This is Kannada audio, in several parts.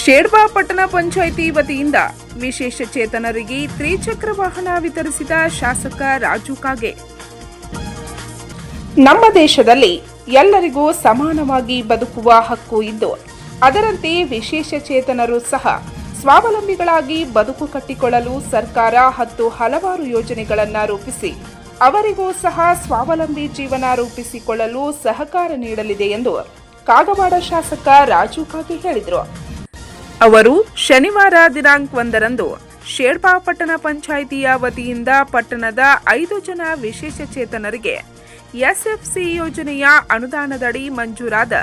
ಶೇಡ್ಬಾ ಪಟ್ಟಣ ಪಂಚಾಯಿತಿ ವತಿಯಿಂದ ವಿಶೇಷ ಚೇತನರಿಗೆ ತ್ರಿಚಕ್ರ ವಾಹನ ವಿತರಿಸಿದ ಶಾಸಕ ರಾಜು ಕಾಗೆ. ನಮ್ಮ ದೇಶದಲ್ಲಿ ಎಲ್ಲರಿಗೂ ಸಮಾನವಾಗಿ ಬದುಕುವ ಹಕ್ಕು ಇದ್ದು ಅದರಂತೆ ವಿಶೇಷ ಚೇತನರು ಸಹ ಸ್ವಾವಲಂಬಿಗಳಾಗಿ ಬದುಕು ಕಟ್ಟಿಕೊಳ್ಳಲು ಸರ್ಕಾರ ಹತ್ತು ಹಲವಾರು ಯೋಜನೆಗಳನ್ನು ರೂಪಿಸಿ, ಅವರಿಗೂ ಸಹ ಸ್ವಾವಲಂಬಿ ಜೀವನ ರೂಪಿಸಿಕೊಳ್ಳಲು ಸಹಕಾರ ನೀಡಲಿದೆ ಎಂದು ಕಾಗವಾಡ ಶಾಸಕ ರಾಜು ಕಾಗೆ ಹೇಳಿದರು. ಅವರು ಶನಿವಾರ ದಿನಾಂಕ ಒಂದರಂದು ಶೇರ್ಪಾ ಪಟ್ಟಣ ಪಂಚಾಯಿತಿಯ ವತಿಯಿಂದ ಪಟ್ಟಣದ ಐದು ಜನ ವಿಶೇಷ ಚೇತನರಿಗೆ ಎಸ್ಎಫ್ಸಿ ಯೋಜನೆಯ ಅನುದಾನದಡಿ ಮಂಜೂರಾದ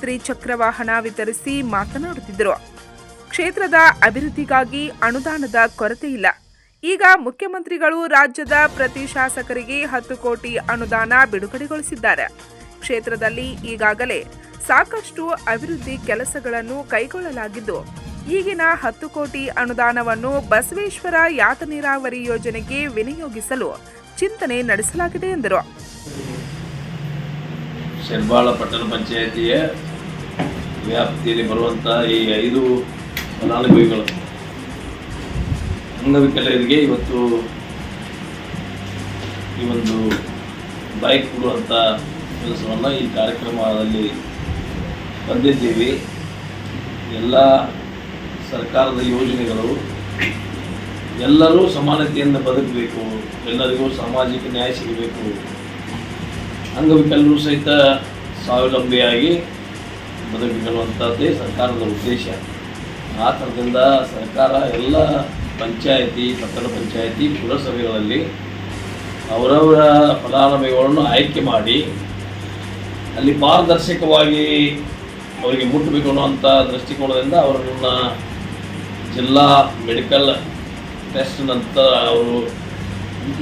ತ್ರಿಚಕ್ರ ವಾಹನ ವಿತರಿಸಿ ಮಾತನಾಡುತ್ತಿದ್ದರು. ಕ್ಷೇತ್ರದ ಅಭಿವೃದ್ಧಿಗಾಗಿ ಅನುದಾನದ ಕೊರತೆ ಇಲ್ಲ. ಈಗ ಮುಖ್ಯಮಂತ್ರಿಗಳು ರಾಜ್ಯದ ಪ್ರತಿ ಶಾಸಕರಿಗೆ ಹತ್ತು ಕೋಟಿ ಅನುದಾನ ಬಿಡುಗಡೆಗೊಳಿಸಿದ್ದಾರೆ. ಕ್ಷೇತ್ರದಲ್ಲಿ ಈಗಾಗಲೇ ಸಾಕಷ್ಟು ಅಭಿವೃದ್ಧಿ ಕೆಲಸಗಳನ್ನು ಕೈಗೊಳ್ಳಲಾಗಿದ್ದು ಈಗಿನ ಹತ್ತು ಕೋಟಿ ಅನುದಾನವನ್ನು ಬಸವೇಶ್ವರ ಯಾತ ನೀರಾವರಿ ಯೋಜನೆಗೆ ವಿನಿಯೋಗಿಸಲು ಚಿಂತನೆ ನಡೆಸಲಾಗಿದೆ ಎಂದರು. ಶೆರ್ಬಾಳ ಪಟ್ಟಣ ಪಂಚಾಯಿತಿಯ ವ್ಯಾಪ್ತಿಯಲ್ಲಿ ಬರುವಂಥ ಈ ಐದು ಫಲಾನುಭವಿಗಳು ಅಂಗವಿಕಲರಿಗೆ ಇವತ್ತು ಈ ಒಂದು ಬೈಕ್ ಕೊಡುವಂಥ ಕೆಲಸವನ್ನು ಈ ಕಾರ್ಯಕ್ರಮದಲ್ಲಿ ಬಂದಿದ್ದೀವಿ ಎಲ್ಲ ಸರ್ಕಾರದ ಯೋಜನೆಗಳು ಎಲ್ಲರೂ ಸಮಾನತೆಯನ್ನು ಬದುಕಬೇಕು, ಎಲ್ಲರಿಗೂ ಸಾಮಾಜಿಕ ನ್ಯಾಯ ಸಿಗಬೇಕು. ಅಂಗವಿಕಲರು ಸಹಿತ ಸ್ವಾವಲಂಬಿಯಾಗಿ ಬದುಕಿಕೊಳ್ಳುವಂಥದ್ದೇ ಸರ್ಕಾರದ ಉದ್ದೇಶ. ಆ ಥರದಿಂದ ಸರ್ಕಾರ ಎಲ್ಲ ಪಂಚಾಯಿತಿ, ಪಟ್ಟಣ ಪಂಚಾಯಿತಿ, ಪುರಸಭೆಗಳಲ್ಲಿ ಅವರವರ ಫಲಾನುಭವಿಗಳನ್ನು ಆಯ್ಕೆ ಮಾಡಿ ಅಲ್ಲಿ ಪಾರದರ್ಶಕವಾಗಿ ಅವರಿಗೆ ಮುಟ್ಟಬೇಕು ಅನ್ನುವಂಥ ದೃಷ್ಟಿಕೋನದಿಂದ ಅವರನ್ನು ಜಿಲ್ಲಾ ಮೆಡಿಕಲ್ ಟೆಸ್ಟ್ ನಂತರ ಅವರು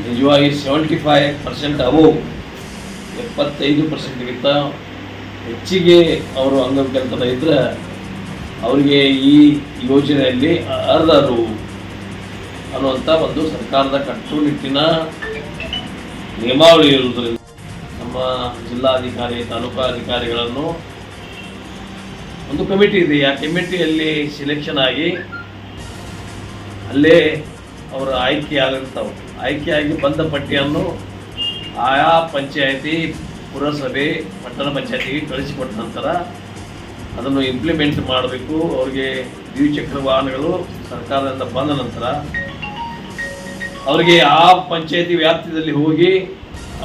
ನಿಜವಾಗಿ ಸೆವೆಂಟಿ ಫೈವ್ ಪರ್ಸೆಂಟ್ ಅವು ಎಪ್ಪತ್ತೈದು ಪರ್ಸೆಂಟ್ಗಿಂತ ಹೆಚ್ಚಿಗೆ ಅವರು ಅಂಗವಿಕಲ್ತನ ಇದ್ದರೆ ಅವರಿಗೆ ಈ ಯೋಜನೆಯಲ್ಲಿ ಅರ್ಹರು ಅನ್ನುವಂಥ ಒಂದು ಸರ್ಕಾರದ ಕಟ್ಟುನಿಟ್ಟಿನ ನಿಯಮಾವಳಿ ಇರುವುದರಿಂದ ನಮ್ಮ ಜಿಲ್ಲಾಧಿಕಾರಿ, ತಾಲೂಕಾ ಅಧಿಕಾರಿಗಳನ್ನು ಒಂದು ಕಮಿಟಿ ಇದೆ. ಆ ಕಮಿಟಿಯಲ್ಲಿ ಸೆಲೆಕ್ಷನ್ ಆಗಿ ಅಲ್ಲೇ ಅವರು ಆಯ್ಕೆ ಆಗಿರ್ತಾವೆ ಆಗಿ ಬಂದ ಪಟ್ಟಿಯನ್ನು ಆಯಾ ಪಂಚಾಯತಿ, ಪುರಸಭೆ, ಪಟ್ಟಣ ಪಂಚಾಯತಿಗೆ ಕಳಿಸಿಕೊಟ್ಟ ನಂತರ ಅದನ್ನು ಇಂಪ್ಲಿಮೆಂಟ್ ಮಾಡಬೇಕು. ಅವರಿಗೆ ದ್ವಿಚಕ್ರ ವಾಹನಗಳು ಸರ್ಕಾರದಿಂದ ಬಂದ ನಂತರ ಅವರಿಗೆ ಆ ಪಂಚಾಯತಿ ವ್ಯಾಪ್ತಿಯಲ್ಲಿ ಹೋಗಿ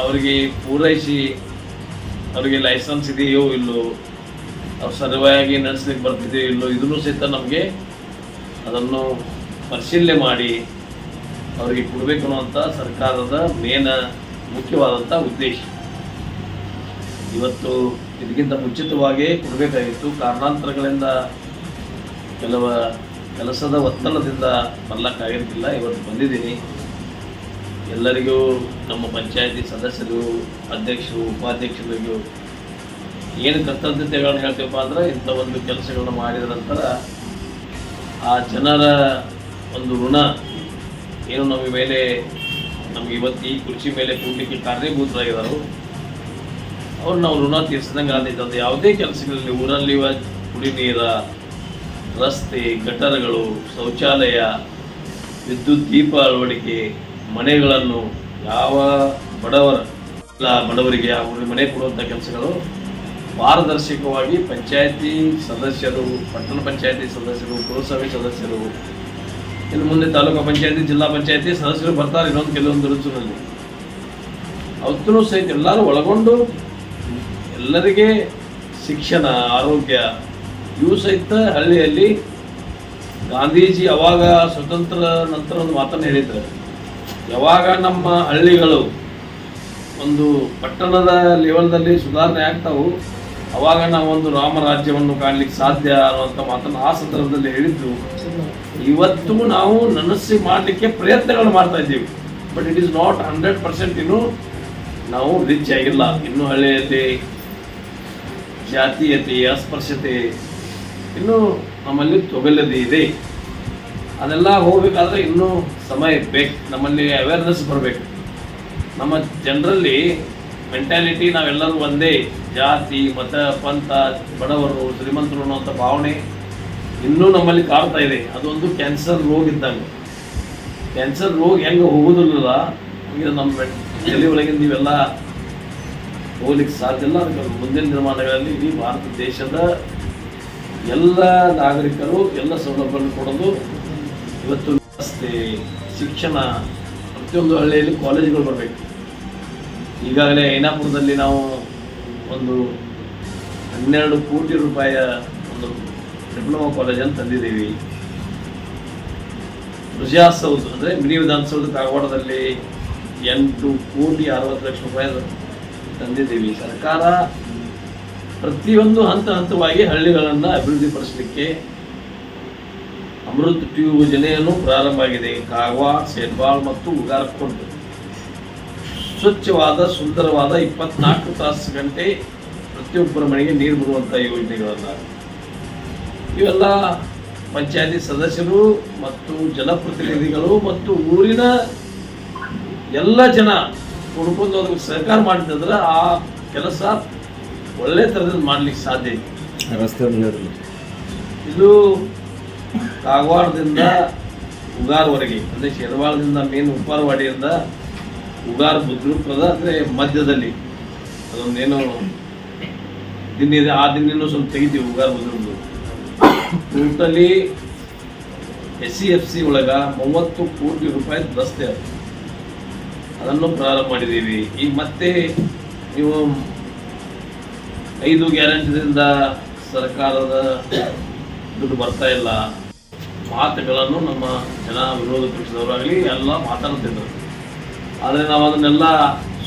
ಅವರಿಗೆ ಪೂರೈಸಿ, ಅವರಿಗೆ ಲೈಸೆನ್ಸ್ ಇದೆಯೋ ಇಲ್ಲೋ, ಅವ್ರು ಸರಿಯಾಗಿ ನಡೆಸ್ಲಿಕ್ಕೆ ಬರ್ತಿದೆಯೋ ಇಲ್ಲೋ, ಇದನ್ನು ಸಹಿತ ನಮಗೆ ಅದನ್ನು ಪರಿಶೀಲನೆ ಮಾಡಿ ಅವರಿಗೆ ಕೊಡಬೇಕು ಅನ್ನುವಂಥ ಸರ್ಕಾರದ ಮೇನ ಮುಖ್ಯವಾದಂಥ ಉದ್ದೇಶ. ಇವತ್ತು ಇದಕ್ಕಿಂತ ಮುಂಚಿತವಾಗಿ ಕೊಡಬೇಕಾಗಿತ್ತು. ಕಾರಣಾಂತರಗಳಿಂದ ಕೆಲವ ಕೆಲಸದ ಒತ್ತಡದಿಂದ ಬರ್ಲಕ್ಕಾಗಿರ್ತಿಲ್ಲ ಇವತ್ತು ಬಂದಿದ್ದೀನಿ. ಎಲ್ಲರಿಗೂ, ನಮ್ಮ ಪಂಚಾಯತಿ ಸದಸ್ಯರು, ಅಧ್ಯಕ್ಷರು, ಉಪಾಧ್ಯಕ್ಷರಿಗೂ ಏನು ಕರ್ತವ್ಯತೆಗಳನ್ನು ಹೇಳ್ತೀವಪ್ಪ ಅಂದರೆ ಇಂಥ ಒಂದು ಕೆಲಸಗಳನ್ನು ಮಾಡಿದ ನಂತರ ಆ ಜನರ ಒಂದು ಋಣ ಏನು ನಮ್ಮ ಮೇಲೆ, ನಮ್ಗೆ ಇವತ್ತು ಈ ಕುರ್ಚಿ ಮೇಲೆ ಕೂಡಲಿಕ್ಕೆ ಕಾರಣೀಭೂತರಾಗಿದ್ದಾರೆ ಅವ್ರು ನಾವು ಋಣ ತೀರಿಸಿದಂಗೆ ಆದೈತೆ ಅದು ಯಾವುದೇ ಕೆಲಸಗಳಲ್ಲಿ ಊರಲ್ಲಿ ಕುಡಿ ನೀರ, ರಸ್ತೆ, ಗಟರಗಳು, ಶೌಚಾಲಯ, ವಿದ್ಯುತ್ ದೀಪ ಅಳವಡಿಕೆ, ಮನೆಗಳನ್ನು ಯಾವ ಬಡವರ ಬಡವರಿಗೆ ಅವ್ರಿಗೆ ಮನೆ ಕೊಡುವಂಥ ಕೆಲಸಗಳು ಪಾರದರ್ಶಕವಾಗಿ ಪಂಚಾಯತಿ ಸದಸ್ಯರು, ಪಟ್ಟಣ ಪಂಚಾಯತಿ ಸದಸ್ಯರು, ಪುರಸಭೆ ಸದಸ್ಯರು ಇನ್ನು ಮುಂದೆ ತಾಲೂಕು ಪಂಚಾಯತಿ, ಜಿಲ್ಲಾ ಪಂಚಾಯತಿ ಸದಸ್ಯರು ಬರ್ತಾರೆ ಇನ್ನೊಂದು ಕೆಲವೊಂದು ರುಚಿನಲ್ಲಿ ಅವತ್ತೂ ಸಹಿತ ಎಲ್ಲರೂ ಒಳಗೊಂಡು ಎಲ್ಲರಿಗೆ ಶಿಕ್ಷಣ, ಆರೋಗ್ಯ, ಇವು ಸಹಿತ ಹಳ್ಳಿಯಲ್ಲಿ ಗಾಂಧೀಜಿ ಅವಾಗ ಸ್ವತಂತ್ರ ನಂತರ ಒಂದು ಮಾತನ್ನು ಹೇಳಿದ್ರು. ಯಾವಾಗ ನಮ್ಮ ಹಳ್ಳಿಗಳು ಒಂದು ಪಟ್ಟಣದ ಲೆವೆಲ್ದಲ್ಲಿ ಸುಧಾರಣೆ ಆಗ್ತಾವು, ಅವಾಗ ನಾವು ಒಂದು ರಾಮರಾಜ್ಯವನ್ನು ಕಾಣಲಿಕ್ಕೆ ಸಾಧ್ಯ ಅನ್ನುವಂಥ ಮಾತನ್ನು ಆ ಸಂದರ್ಭದಲ್ಲಿ ಹೇಳಿದ್ರು. ಇವತ್ತು ನಾವು ನನಸಿ ಮಾಡಲಿಕ್ಕೆ ಪ್ರಯತ್ನಗಳು ಮಾಡ್ತಾ ಇದ್ದೀವಿ. But it is not hundred percent ಇನ್ನೂ ನಾವು ರಿಚ್ ಆಗಿಲ್ಲ. ಇನ್ನೂ ಹಳೆಯತೆ, ಜಾತೀಯತೆ ಅಸ್ಪರ್ಶತೆ ಇನ್ನು ನಮ್ಮಲ್ಲಿ ತೊಗಲದೆ ಇದೆ. ಅದೆಲ್ಲ ಹೋಗಬೇಕಾದ್ರೆ ಇನ್ನೂ ಸಮಯ ಬೇಕು. ನಮ್ಮಲ್ಲಿ ಅವೇರ್ನೆಸ್ ಬರಬೇಕು. ನಮ್ಮ ಜನರಲ್ಲಿ ಮೆಂಟ್ಯಾಲಿಟಿ ನಾವೆಲ್ಲರೂ ಒಂದೇ. ಜಾತಿ, ಮತ, ಪಂಥ, ಬಡವರು, ಶ್ರೀಮಂತರು ಅನ್ನೋಂಥ ಭಾವನೆ. ಇನ್ನೂ ನಮ್ಮಲ್ಲಿ ಕಾಡ್ತಾ ಇದೆ. ಅದೊಂದು ಕ್ಯಾನ್ಸರ್ ರೋಗ ಇದ್ದಂಗೆ. ಕ್ಯಾನ್ಸರ್ ರೋಗ ಹೆಂಗೆ ಹೋಗೋದಿಲ್ಲ ಈಗ ನಮ್ಮ ತಲೆ ಒಳಗೆ ನೀವೆಲ್ಲ ಹೋಗ್ಲಿಕ್ಕೆ ಸಾಧ್ಯ ಇಲ್ಲ. ಅದಕ್ಕೆ ಮುಂದಿನ ದಿನಮಾನಗಳಲ್ಲಿ ಇಡೀ ಭಾರತ ದೇಶದ ಎಲ್ಲ ನಾಗರಿಕರು, ಎಲ್ಲ ಸೌಲಭ್ಯಗಳನ್ನು ಕೊಡೋದು ಇವತ್ತು ವ್ಯವಸ್ಥೆ, ಶಿಕ್ಷಣ, ಪ್ರತಿಯೊಂದು ಹಳ್ಳಿಯಲ್ಲಿ ಕಾಲೇಜುಗಳು ಬರಬೇಕು. ಈಗಾಗಲೇ ಐನಾಪುರದಲ್ಲಿ ನಾವು ಒಂದು ಹನ್ನೆರಡು ಕೋಟಿ ರೂಪಾಯಿಯ ಒಂದು ಡಿಪ್ಲೊಮಾ ಕಾಲೇಜನ್ನು ತಂದಿದ್ದೀವಿ. ಪ್ರಜಾಸೌಧ ಅಂದರೆ ಮಿನಿ ವಿಧಾನಸೌಧ ಕಾಗವಾಡದಲ್ಲಿ ಎಂಟು ಕೋಟಿ ಅರವತ್ತು ಲಕ್ಷ ರೂಪಾಯಿ ತಂದಿದ್ದೀವಿ. ಸರ್ಕಾರ ಪ್ರತಿಯೊಂದು ಹಂತ ಹಂತವಾಗಿ ಹಳ್ಳಿಗಳನ್ನು ಅಭಿವೃದ್ಧಿಪಡಿಸಲಿಕ್ಕೆ ಅಮೃತ್ ಟ್ಯೂಬ್ ಯೋಜನೆಯನ್ನು ಪ್ರಾರಂಭ ಆಗಿದೆ. ಕಾಗವಾಡ ಸೇರ್ಬಾಳ್ ಮತ್ತು ಉಗಾರಕೊಂಡು ಸ್ವಚ್ಛವಾದ, ಸುಂದರವಾದ ಇಪ್ಪತ್ನಾಲ್ಕು ತಾಸು ಗಂಟೆ ಪ್ರತಿಯೊಬ್ಬರ ಮನೆಗೆ ನೀರು ಬರುವಂಥ ಯೋಜನೆಗಳನ್ನು ಇವೆಲ್ಲ ಪಂಚಾಯತಿ ಸದಸ್ಯರು ಮತ್ತು ಜನಪ್ರತಿನಿಧಿಗಳು ಮತ್ತು ಊರಿನ ಎಲ್ಲ ಜನ ಅದಕ್ಕೆ ಸಹಕಾರ ಮಾಡಿದ್ರೆ ಆ ಕೆಲಸ ಒಳ್ಳೆ ಥರದಲ್ಲಿ ಮಾಡ್ಲಿಕ್ಕೆ ಸಾಧ್ಯ ಒಂದು ಇದು ಕಾಗವಾಡದಿಂದ ಉಗಾರ್ವರೆಗೆ ಅಂದರೆ ಶೆರವಾಳದಿಂದ ಮೇನ್ ಉಪ್ಪಾರವಾಡಿಯಿಂದ ಉಗಾರ್ ಬುದ್ರೂಪದ ಅಂದರೆ ಮಧ್ಯದಲ್ಲಿ. ಅದೊಂದೇನು ದಿನ ಇದೆ ಆ ದಿನ ಸ್ವಲ್ಪ ತೆಗಿತೀವಿ Ugar ಬುದ್ರೂಪದು totally S C F C ಒಳಗ ಮೂವತ್ತು ಕೋಟಿ ರೂಪಾಯಿ ರಸ್ತೆ ಅದು. ಅದನ್ನು ಪ್ರಾರಂಭ ಮಾಡಿದ್ದೀವಿ. ಈಗ ಮತ್ತೆ ನೀವು ಐದು ಗ್ಯಾರಂಟಿದಿಂದ ಸರ್ಕಾರದ ದುಡ್ಡು ಬರ್ತಾ ಇಲ್ಲ. ಮಾತುಗಳನ್ನು ನಮ್ಮ ಜನ ವಿರೋಧ ಪಕ್ಷದವರಾಗಲಿ, ಎಲ್ಲ ಮಾತಾಡ್ತಿದ್ರು ಆದರೆ ನಾವು ಅದನ್ನೆಲ್ಲ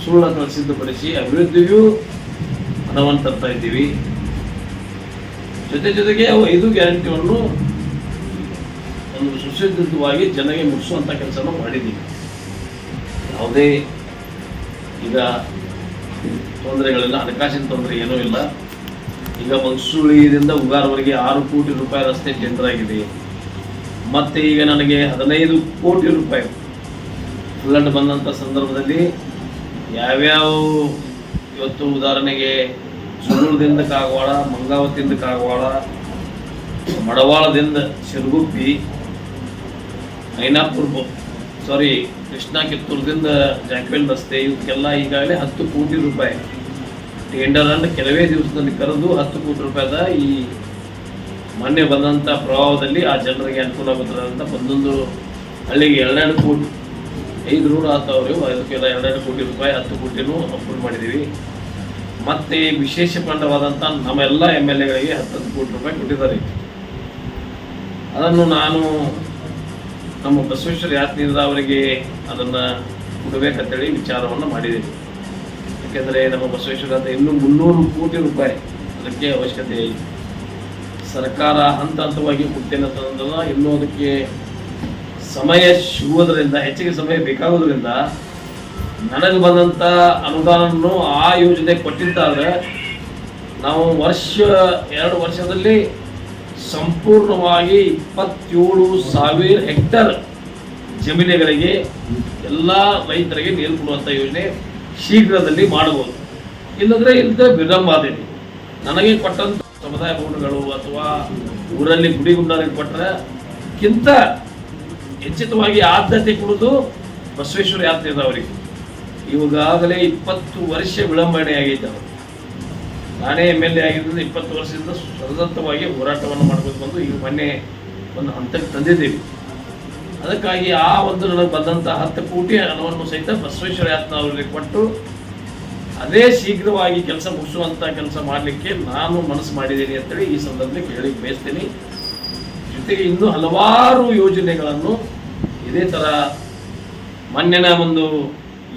ಸುಳ್ಳು ಸಿದ್ಧಪಡಿಸಿ ಅಭಿವೃದ್ಧಿಗೂ ಹಣವನ್ನು ತರ್ತಾ ಇದ್ದೀವಿ. ಜೊತೆ ಜೊತೆಗೆ ಅವು ಐದು ಗ್ಯಾರಂಟಿಯನ್ನು ಒಂದು ಸುಸಜ್ಜಿತವಾಗಿ ಜನಗೆ ಮುಗಿಸುವಂಥ ಕೆಲಸವನ್ನು ಮಾಡಿದ್ದೀವಿ. ಯಾವುದೇ ಈಗ ತೊಂದರೆಗಳಿಲ್ಲ, ಹಣಕಾಸಿನ ತೊಂದರೆ ಏನೂ ಇಲ್ಲ. ಈಗ ಮಂಗಸೂಳಿಯಿಂದ ಉಗಾರವರೆಗೆ ಆರು ಕೋಟಿ ರೂಪಾಯಿ ರಸ್ತೆ ಟೆಂಡರ್ ಆಗಿದೆ. ಮತ್ತೆ ಈಗ ನನಗೆ ಹದಿನೈದು ಕೋಟಿ ರೂಪಾಯಿ ಫ್ಲಡ್ ಬಂದಂಥ ಸಂದರ್ಭದಲ್ಲಿ ಯಾವ್ಯಾವ ಇವತ್ತು ಉದಾಹರಣೆಗೆ ಸುಳ್ಳೂರದಿಂದ ಕಾಗವಾಡ, ಮಂಗಾವತಿಯಿಂದ ಕಾಗವಾಡ, ಮಡವಾಳದಿಂದ ಶಿರಗುಪ್ಪಿ, ಐನಾಪುರ ಸಾರಿ ಕೃಷ್ಣಾ ಕಿತ್ತೂರದಿಂದ ಜಾಕ್ವೆಲ್ ರಸ್ತೆ ಇವಕ್ಕೆಲ್ಲ ಈಗಾಗಲೇ ಹತ್ತು ಕೋಟಿ ರೂಪಾಯಿ. ಟೆಂಡರ್ ಅನ್ನು ಕೆಲವೇ ದಿವಸದಲ್ಲಿ ಕರೆದು ಹತ್ತು ಕೋಟಿ ರೂಪಾಯಿದ ಈ ಮೊನ್ನೆ ಬಂದಂಥ ಪ್ರಭಾವದಲ್ಲಿ ಆ ಜನರಿಗೆ ಅನುಕೂಲ ಆಗುತ್ತದೆ ಅಂತ ಒಂದೊಂದು ಹಳ್ಳಿಗೆ ಎರಡೆರಡು ಕೋಟಿ, ಐದು ನೂರು ಆಗ್ತಾವ್ರಿ, ಅದಕ್ಕೆಲ್ಲ ಎರಡೆರಡು ಕೋಟಿ ರೂಪಾಯಿ, ಹತ್ತು ಕೋಟಿನೂ ಅಪ್ರೂವ್ ಮಾಡಿದ್ದೀವಿ. ಮತ್ತೆ ವಿಶೇಷ ಫಂಡವಾದಂಥ ನಮ್ಮೆಲ್ಲ ಎಂ ಎಲ್ ಎಗಳಿಗೆ ಹತ್ತತ್ತು ಕೋಟಿ ರೂಪಾಯಿ ಕೊಟ್ಟಿದ್ದಾರೆ. ಅದನ್ನು ನಾನು ನಮ್ಮ ಬಸವೇಶ್ವರ ಯಾತ್ರೆಯಿಂದ ಅವರಿಗೆ ಅದನ್ನು ಕೊಡಬೇಕಂತೇಳಿ ವಿಚಾರವನ್ನು ಮಾಡಿದೆ ಯಾಕೆಂದರೆ ನಮ್ಮ ಬಸವೇಶ್ವರ ಅಂತ ಇನ್ನೂ ಮುನ್ನೂರು ಕೋಟಿ ರೂಪಾಯಿ ಅದಕ್ಕೆ ಅವಶ್ಯಕತೆ ಇದೆ ಸರ್ಕಾರ ಹಂತ ಹಂತವಾಗಿ ಕೊಡ್ತೇನೆ ಇನ್ನೂ ಅದಕ್ಕೆ ಸಮಯ ಸಿಗುವುದರಿಂದ, ಹೆಚ್ಚಿಗೆ ಸಮಯ ಬೇಕಾಗೋದ್ರಿಂದ ನನಗೆ ಬಂದಂಥ ಅನುದಾನವನ್ನು ಆ ಯೋಜನೆ ಕೊಟ್ಟಿದ್ದಾದ್ರೆ ನಾವು ವರ್ಷ, ಎರಡು ವರ್ಷದಲ್ಲಿ ಸಂಪೂರ್ಣವಾಗಿ ಇಪ್ಪತ್ತೇಳು ಸಾವಿರ ಹೆಕ್ಟರ್ ಜಮೀನುಗಳಿಗೆ ಎಲ್ಲ ರೈತರಿಗೆ ನೀರು ಕೊಡುವಂಥ ಯೋಜನೆ ಶೀಘ್ರದಲ್ಲಿ ಮಾಡಬಹುದು. ಇಲ್ಲದ್ರೆ ಇಲ್ಲದೆ ವಿಳಂಬಾದೇನೆ ನನಗೆ ಕೊಟ್ಟಂತ ಸಮುದಾಯ ಭವನಗಳು ಅಥವಾ ಊರಲ್ಲಿ ಗುಡಿ ಗುಂಡರಿಗೆ ಕೊಟ್ಟರೆ ಕಿಂತ ಹೆಚ್ಚಿತವಾಗಿ ಆದ್ಯತೆ ಕೊಡೋದು ಬಸವೇಶ್ವರ ಯಾತ್ರೆದವರಿಗೆ ಇವಾಗಲೇ ಇಪ್ಪತ್ತು ವರ್ಷ ಆಗೈತೆ ಅವರು. ನಾನೇ ಎಂ ಎಲ್ ಎ ಆಗಿದ್ದರಿಂದ ಇಪ್ಪತ್ತು ವರ್ಷದಿಂದ ಸತತವಾಗಿ ಹೋರಾಟವನ್ನು ಮಾಡಬೇಕು ಬಂದು ಈಗ ಮೊನ್ನೆ ಒಂದು ಹಂತಕ್ಕೆ ತಂದಿದ್ದೀವಿ. ಅದಕ್ಕಾಗಿ ಆ ಒಂದು ನನಗೆ ಬಂದಂಥ ಹತ್ತು ಕೋಟಿ ಹಣವನ್ನು ಸಹಿತ ಬಸವೇಶ್ವರ ಯಾತ್ನ ಅವರಿಗೆ ಕೊಟ್ಟು ಅದೇ ಶೀಘ್ರವಾಗಿ ಕೆಲಸ ಮುಗಿಸುವಂಥ ಕೆಲಸ ಮಾಡಲಿಕ್ಕೆ ನಾನು ಮನಸ್ಸು ಮಾಡಿದ್ದೀನಿ ಅಂತೇಳಿ ಈ ಸಂದರ್ಭದಲ್ಲಿ ಹೇಳಿ ಬಯಸ್ತೀನಿ. ಜೊತೆಗೆ ಇನ್ನೂ ಹಲವಾರು ಯೋಜನೆಗಳನ್ನು ಇದೇ ಥರ ಮೊನ್ನೆನ ಒಂದು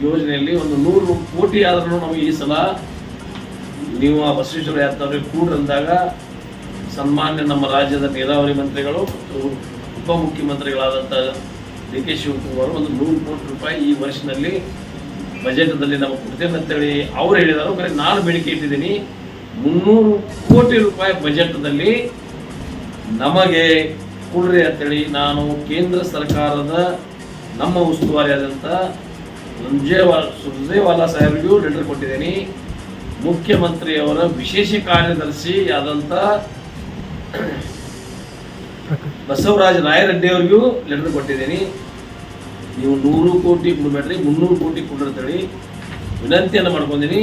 ಯೋಜನೆಯಲ್ಲಿ ಒಂದು ನೂರು ಕೋಟಿ ಆದ್ರೂ ನಮಗೆ ಈ ಸಲ ನೀವು ಆ ಬಸವೇಶ್ವರ ಯಾತ್ರೆ ಕೂಡ್ರಂದಾಗ ಸನ್ಮಾನ್ಯ ನಮ್ಮ ರಾಜ್ಯದ ನೀರಾವರಿ ಮಂತ್ರಿಗಳು ಮತ್ತು ಉಪಮುಖ್ಯಮಂತ್ರಿಗಳಾದಂಥ ಡಿ ಕೆ ಶಿವಕುಮಾರ್ ಒಂದು ನೂರು ಕೋಟಿ ರೂಪಾಯಿ ಈ ವರ್ಷದಲ್ಲಿ ಬಜೆಟ್ದಲ್ಲಿ ನಮಗೆ ಕೊಡ್ತೇನೆ ಅಂತೇಳಿ ಅವ್ರು ಹೇಳಿದಾರೆ. ಬರೀ ನಾನು ಬೇಡಿಕೆ ಇಟ್ಟಿದ್ದೀನಿ. ಮುನ್ನೂರು ಕೋಟಿ ರೂಪಾಯಿ ಬಜೆಟ್ನಲ್ಲಿ ನಮಗೆ ಕೊಡ್ರಿ ಅಂತೇಳಿ ನಾನು ಕೇಂದ್ರ ಸರ್ಕಾರದ ನಮ್ಮ ಉಸ್ತುವಾರಿಯಾದಂಥ ಸುರ್ಜೇವಾಲ ಸುರ್ಜೇವಾಲಾ ಸಾಹೇಬ್ರಿಗೂ ಲೆಟರ್ ಕೊಟ್ಟಿದ್ದೀನಿ. ಮುಖ್ಯಮಂತ್ರಿಯವರ ವಿಶೇಷ ಕಾರ್ಯದರ್ಶಿ ಆದಂಥ ಬಸವರಾಜ ರಾಯರೆಡ್ಡಿ ಅವ್ರಿಗೂ ಲೆಟರ್ ಕೊಟ್ಟಿದ್ದೀನಿ. ನೀವು ನೂರು ಕೋಟಿ ಕೊಡಬೇಡ್ರಿ, ಮುನ್ನೂರು ಕೋಟಿ ಕೊಡಿರ್ತೇಳಿ ವಿನಂತಿಯನ್ನು ಮಾಡ್ಕೊಂಡಿನಿ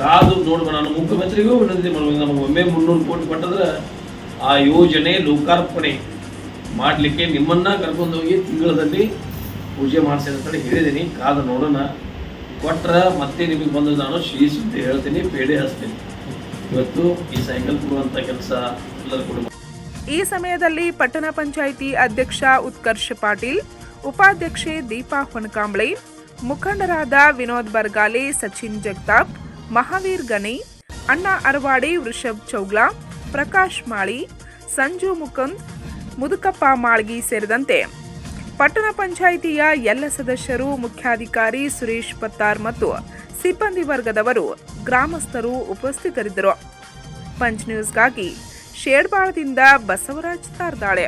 ಕಾದು ನೋಡುವ ನಾನು ಮುಖ್ಯಮಂತ್ರಿಗೂ ವಿನಂತಿ ಮಾಡ್ಬೋದು ನಮಗೆ ಒಮ್ಮೆ ಮುನ್ನೂರು ಕೋಟಿ ಕೊಟ್ಟದ್ರೆ ಆ ಯೋಜನೆ ಲೋಕಾರ್ಪಣೆ ಮಾಡಲಿಕ್ಕೆ ನಿಮ್ಮನ್ನ ಕರ್ಕೊಂಡು ಹೋಗಿ ತಿಂಗಳಲ್ಲಿ ಪೂಜೆ ಅಂತೇಳಿ ಹೇಳಿದ್ದೀನಿ ಕಾದು ನೋಡೋಣ. ಕೊಟ್ಟರೆ ಮತ್ತೆ ನಿಮಗೆ ಬಂದು ನಾನು ಸಿಹಿ ಸುದ್ದಿ ಹೇಳ್ತೀನಿ ಪೇಡೆ ಹಚ್ತೀನಿ. ಇವತ್ತು ಈ ಸೈಕಲ್ ಕೊಡುವಂಥ ಕೆಲಸ ಎಲ್ಲರೂ ಕೂಡ. ಈ ಸಮಯದಲ್ಲಿ ಪಟ್ಟಣ ಪಂಚಾಯಿತಿ ಅಧ್ಯಕ್ಷ ಉತ್ಕರ್ಷ ಪಾಟೀಲ್, ಉಪಾಧ್ಯಕ್ಷೆ ದೀಪಾ ಹೊನಕಾಂಬ್ಳೆ ಮುಖಂಡರಾದ ವಿನೋದ್ ಬರ್ಗಾಲೆ, ಸಚಿನ್ ಜಗತಾಪ್, ಮಹಾವೀರ್ ಗನಿ ಅಣ್ಣಾ ಅರವಾಡಿ ವೃಷಭ್ ಚೌಗ್ಲಾ, ಪ್ರಕಾಶ್ ಮಾಳಿ, ಸಂಜು ಮುಕುಂದ್, ಮುದುಕಪ್ಪ ಮಾಳ್ಗಿ ಸೇರಿದಂತೆ. ಪಟ್ಟಣ ಪಂಚಾಯಿತಿಯ ಎಲ್ಲ ಸದಸ್ಯರು, ಮುಖ್ಯಾಧಿಕಾರಿ ಸುರೇಶ್ ಪತ್ತಾರ್ ಮತ್ತು ಸಿಬ್ಬಂದಿ ವರ್ಗದವರು ಗ್ರಾಮಸ್ಥರು ಉಪಸ್ಥಿತರಿದ್ದರು. ಪಂಚ್ ನ್ಯೂಸ್ಗಾಗಿ ಶೇಡ್ಬಾಳದಿಂದ ಬಸವರಾಜ್ ತಾರ್ದಾಳೆ.